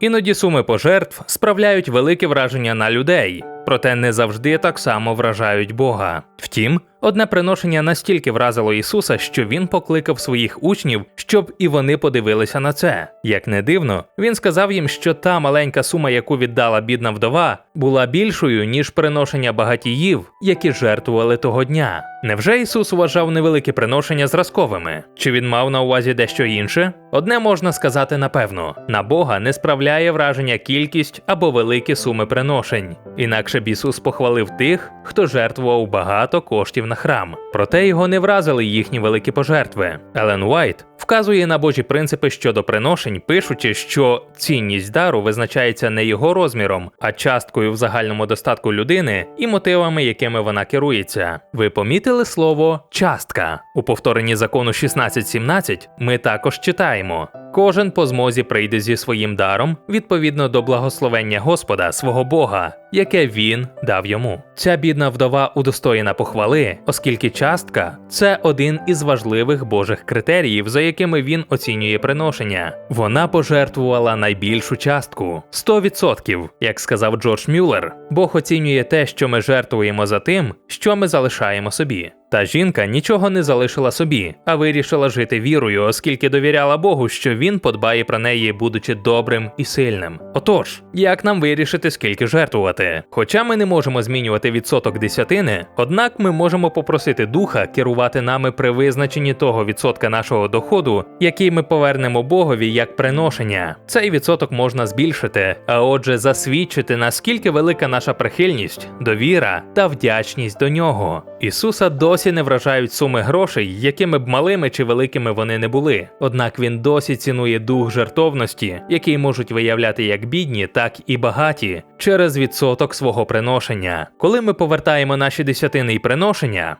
Іноді суми пожертв справляють велике враження на людей, проте не завжди так само вражають Бога. Втім, одне приношення настільки вразило Ісуса, що він покликав своїх учнів, щоб і вони подивилися на це. Як не дивно, він сказав їм, що та маленька сума, яку віддала бідна вдова, була більшою ніж приношення багатіїв, які жертвували того дня. Невже Ісус вважав невеликі приношення зразковими? Чи він мав на увазі дещо інше? Одне можна сказати напевно: на Бога не справляє враження кількість або великі суми приношень. Інакше б Ісус похвалив тих, хто жертвував багато коштів на храм. Проте його не вразили їхні великі пожертви. Елен Уайт вказує на Божі принципи щодо приношень, пишучи, що цінність дару визначається не його розміром, а часткою в загальному достатку людини і мотивами, якими вона керується. Ви помітили слово частка у повторенні закону 16.17 Ми також читаємо. Кожен по змозі прийде зі своїм даром відповідно до благословення Господа, свого Бога, яке він дав йому. Ця бідна вдова удостоєна похвали, оскільки частка це один із важливих божих критеріїв, за якими він оцінює приношення. Вона пожертвувала найбільшу частку 100%, як сказав Джордж Мюллер. Бог оцінює те, що ми жертвуємо за тим, що ми залишаємо собі. Та жінка нічого не залишила собі, а вирішила жити вірою, оскільки довіряла Богу, що він подбає про неї, будучи добрим і сильним. Отож, як нам вирішити, скільки жертвувати? Хоча ми не можемо змінювати відсоток десятини, однак ми можемо попросити духа керувати нами при визначенні того відсотка нашого доходу, який ми повернемо Богові як приношення. Цей відсоток можна збільшити, а отже, засвідчити наскільки велика наша прихильність, довіра та вдячність до нього. Ісуса досі не вражають суми грошей, якими б малими чи великими вони не були. Однак він досі цінує дух жертовності, який можуть виявляти як бідні, так і багаті через відсоток свого приношення. Коли ми повертаємо наші десятини і приношення,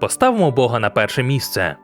поставимо Бога на перше місце.